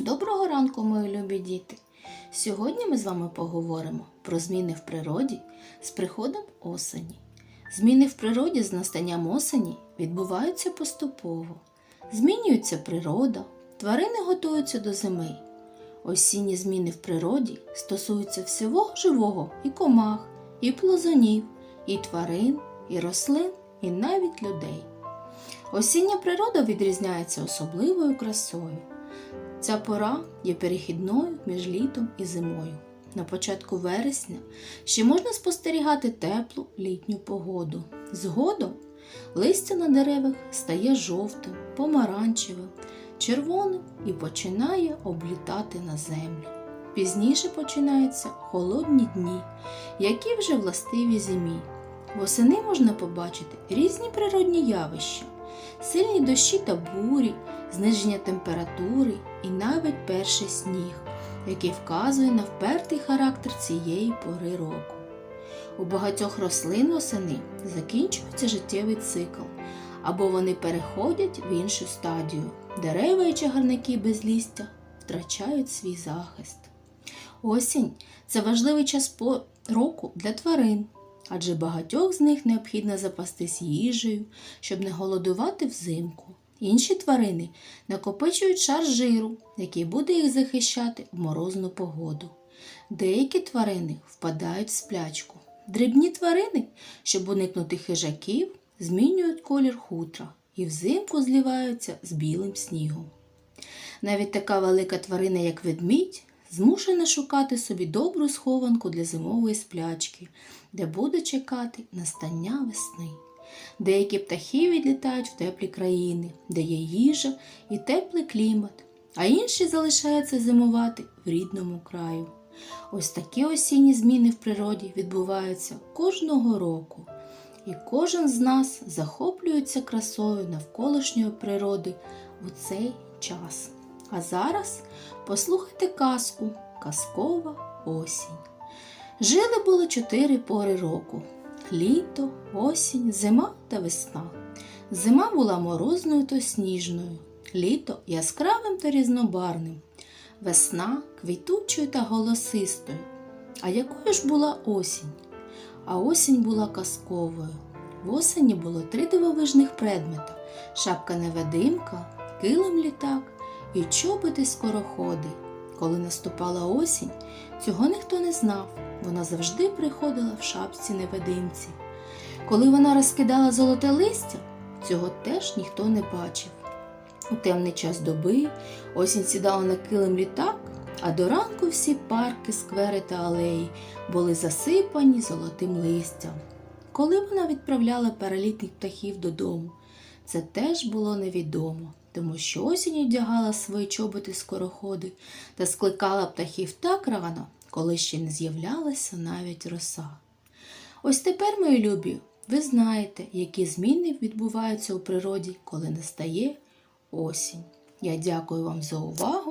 Доброго ранку, мої любі діти! Сьогодні ми з вами поговоримо про зміни в природі з приходом осені. Зміни в природі з настанням осені відбуваються поступово. Змінюється природа, тварини готуються до зими. Осінні зміни в природі стосуються всього живого і комах, і плазунів, і тварин, і рослин, і навіть людей. Осіння природа відрізняється особливою красою. Ця пора є перехідною між літом і зимою. На початку вересня ще можна спостерігати теплу літню погоду. Згодом листя на деревах стає жовтим, помаранчевим, червоним і починає облітати на землю. Пізніше починаються холодні дні, які вже властиві зимі. Восени можна побачити різні природні явища, сильні дощі та бурі, зниження температури і навіть перший сніг, який вказує на впертий характер цієї пори року. У багатьох рослин восени закінчується життєвий цикл, або вони переходять в іншу стадію. Дерева і чагарники без лістя втрачають свій захист. Осінь це важливий час року для тварин, адже багатьох з них необхідно запастись їжею, щоб не голодувати взимку. Інші тварини накопичують шар жиру, який буде їх захищати в морозну погоду. Деякі тварини впадають в сплячку. Дрібні тварини, щоб уникнути хижаків, змінюють колір хутра і взимку зліваються з білим снігом. Навіть така велика тварина, як ведмідь, змушена шукати собі добру схованку для зимової сплячки, де буде чекати настання весни. Деякі птахи відлітають в теплі країни, де є їжа і теплий клімат, а інші залишаються зимувати в рідному краю. Ось такі осінні зміни в природі відбуваються кожного року, і кожен з нас захоплюється красою навколишньої природи у цей час. А зараз послухайте казку Казкова осінь. Жили було чотири пори року літо, осінь, зима та весна. Зима була морозною та сніжною, літо яскравим та різнобарним, весна квітучою та голосистою. А якою ж була осінь? А осінь була казковою. В осені було три дивовижних предмета: шапка невидимка, килим літак і чоботи скороходи. Коли наступала осінь, цього ніхто не знав. Вона завжди приходила в шапці невидимці. Коли вона розкидала золоте листя, цього теж ніхто не бачив. У темний час доби осінь сідала на килим літак, а до ранку всі парки, сквери та алеї були засипані золотим листям. Коли вона відправляла перелітних птахів додому, це теж було невідомо, тому що осінь одягала свої чоботи скороходи та скликала птахів так рано, коли ще не з'являлася навіть роса. Ось тепер, мої любі, ви знаєте, які зміни відбуваються у природі, коли настає осінь. Я дякую вам за увагу